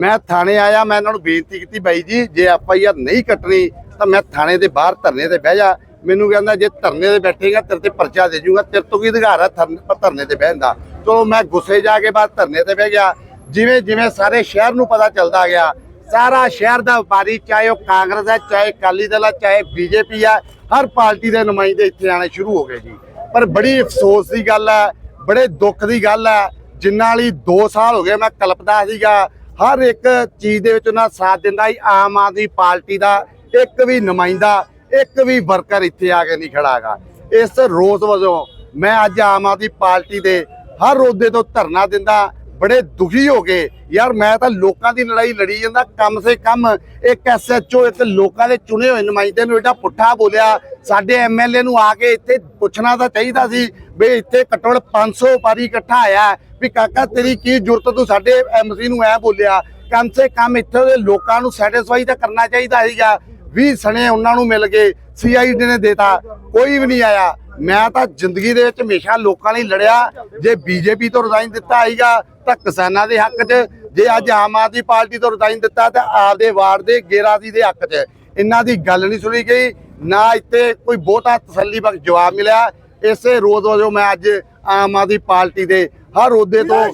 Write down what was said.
ਮੈਂ ਥਾਣੇ ਆਇਆ, ਮੈਂ ਇਹਨਾਂ ਨੂੰ ਬੇਨਤੀ ਕੀਤੀ, ਬਾਈ ਜੀ, ਜੇ ਐਫ ਆਈ ਆਰ ਨਹੀਂ ਕੱਟਣੀ, ਤਾਂ ਮੈਂ ਥਾਣੇ ਦੇ ਬਾਹਰ ਧਰਨੇ ਤੇ ਬਹਿ ਜਾ। ਮੈਨੂੰ ਕਹਿੰਦਾ, ਜੇ ਧਰਨੇ ਤੇ ਬੈਠੇਗਾ, ਤੇਰੇ ਤੇ ਪਰਚਾ ਦੇ ਜੂਗਾ, ਤੇਰੇ ਤੋਂ ਕੀ ਅਧਿਕਾਰ ਹੈ ਧਰਨੇ ਧਰਨੇ ਤੇ ਬਹਿਣ ਦਾ? ਚਲੋ, ਮੈਂ ਗੁੱਸੇ ਜਾ ਕੇ ਬਾਅਦ ਧਰਨੇ ਤੇ ਬਹਿ ਗਿਆ। ਜਿਵੇਂ ਜਿਵੇਂ ਸਾਰੇ ਸ਼ਹਿਰ ਨੂੰ ਪਤਾ ਚੱਲਦਾ ਗਿਆ, ਸਾਰਾ ਸ਼ਹਿਰ ਦਾ ਵਪਾਰੀ, ਚਾਹੇ ਉਹ ਕਾਂਗਰਸ ਹੈ, ਚਾਹੇ ਅਕਾਲੀ ਦਲ ਹੈ, ਚਾਹੇ ਬੀਜੇਪੀ ਹੈ, ਹਰ ਪਾਰਟੀ ਦੇ ਨੁਮਾਇੰਦੇ ਇੱਥੇ ਆਣੇ ਸ਼ੁਰੂ ਹੋ ਗਏ ਜੀ। ਪਰ ਬੜੀ ਅਫਸੋਸ ਦੀ ਗੱਲ ਹੈ, ਬੜੇ ਦੁੱਖ ਦੀ ਗੱਲ ਹੈ, ਜਿੰਨਾਂ ਲਈ 2 ਸਾਲ ਹੋ ਗਏ, ਮੈਂ ਕਲਪਦਾ ਸੀਗਾ ਹਰ ਇੱਕ ਚੀਜ਼ ਦੇ ਵਿੱਚ ਉਹਨਾਂ ਸਾਥ ਦਿੰਦਾ ਸੀ ਆਮ ਆਦਮੀ ਪਾਰਟੀ ਦਾ, ਇੱਕ ਵੀ ਨੁਮਾਇੰਦਾ, ਇੱਕ ਵੀ ਵਰਕਰ ਇੱਥੇ ਆ ਕੇ ਨਹੀਂ ਖੜਾਗਾ ਇਸ ਰੋਸ ਵਜੋਂ ਮੈਂ ਅੱਜ ਆਮ ਆਦਮੀ ਪਾਰਟੀ ਦੇ ਹਰ ਰੋਦੇ ਤੋਂ ਧਰਨਾ ਦਿੰਦਾ ਬੜੇ ਦੁਖੀ ਹੋ ਗਏ ਯਾਰ ਮੈਂ ਤਾਂ ਲੋਕਾਂ ਦੀ ਲੜਾਈ ਲੜੀ ਜਾਂਦਾ, ਕਮ ਸੇ ਕਮ, ਇੱਕ ਐਸਐਚਓ ਇੱਕ ਲੋਕਾਂ ਦੇ ਚੁਣੇ ਹੋਏ ਨੁਮਾਇੰਦੇ ਨੂੰ ਏਡਾ ਪੁੱਠਾ ਬੋਲਿਆ। ਸਾਡੇ ਐਮਐਲਏ ਨੂੰ ਆ ਕੇ ਇੱਥੇ ਪੁੱਛਣਾ ਤਾਂ ਚਾਹੀਦਾ ਸੀ ਵੀ ਇੱਥੇ ਘੱਟੋ ਘੱਟ 500 ਪਾਰੀ ਇਕੱਠਾ ਆਇਆ ਵੀ ਕਾਕਾ, ਤੇਰੀ ਕੀ ਜ਼ਰੂਰਤ ਤੂੰ ਸਾਡੇ ਐਮਸੀ ਨੂੰ ਐ ਬੋਲਿਆ, ਕਮ ਸੇ ਕਮ ਇੱਥੇ ਦੇ ਲੋਕਾਂ ਨੂੰ ਸੈਟੀਸਫਾਈ ਤਾਂ ਕਰਨਾ ਚਾਹੀਦਾ ਸੀਗਾ। 20 ਸਣੇ ਉਹਨਾਂ ਨੂੰ ਮਿਲ ਗਏ ਸੀਆਈਡੀ ਨੇ ਦੇਤਾ, ਕੋਈ ਵੀ ਨਹੀਂ ਆਇਆ। ਮੈਂ ਤਾਂ ਜ਼ਿੰਦਗੀ ਦੇ ਵਿੱਚ ਹਮੇਸ਼ਾ ਲੋਕਾਂ ਲਈ ਲੜਿਆ, ਜੇ ਬੀਜੇਪੀ ਤੋਂ ਰਿਜ਼ਾਈਨ ਦਿੱਤਾ ਆਈਗਾ ਤਾਂ ਕਿਸਾਨਾਂ ਦੇ ਹੱਕ 'ਚ ਜੇ ਅੱਜ ਆਮ ਆਦਮੀ ਪਾਰਟੀ ਤੋਂ ਰਿਜ਼ਾਈਨ ਦਿੱਤਾ ਤਾਂ ਆਪਦੇ ਵਾਰਡ ਦੇ ਗੇਰਾਦੀ ਦੇ ਹੱਕ 'ਚ। ਇਹਨਾਂ ਦੀ ਗੱਲ ਨਹੀਂ ਸੁਣੀ ਗਈ, ਨਾ ਇੱਥੇ ਕੋਈ ਬਹੁਤਾ ਤਸੱਲੀ ਬਖਸ਼ ਜਵਾਬ ਮਿਲਿਆ। ਇਸੇ ਰੋਜ਼ ਵਜੋਂ ਮੈਂ ਅੱਜ ਆਮ ਆਦਮੀ ਪਾਰਟੀ ਦੇ ਹਰ ਅਹੁਦੇ ਤੋਂ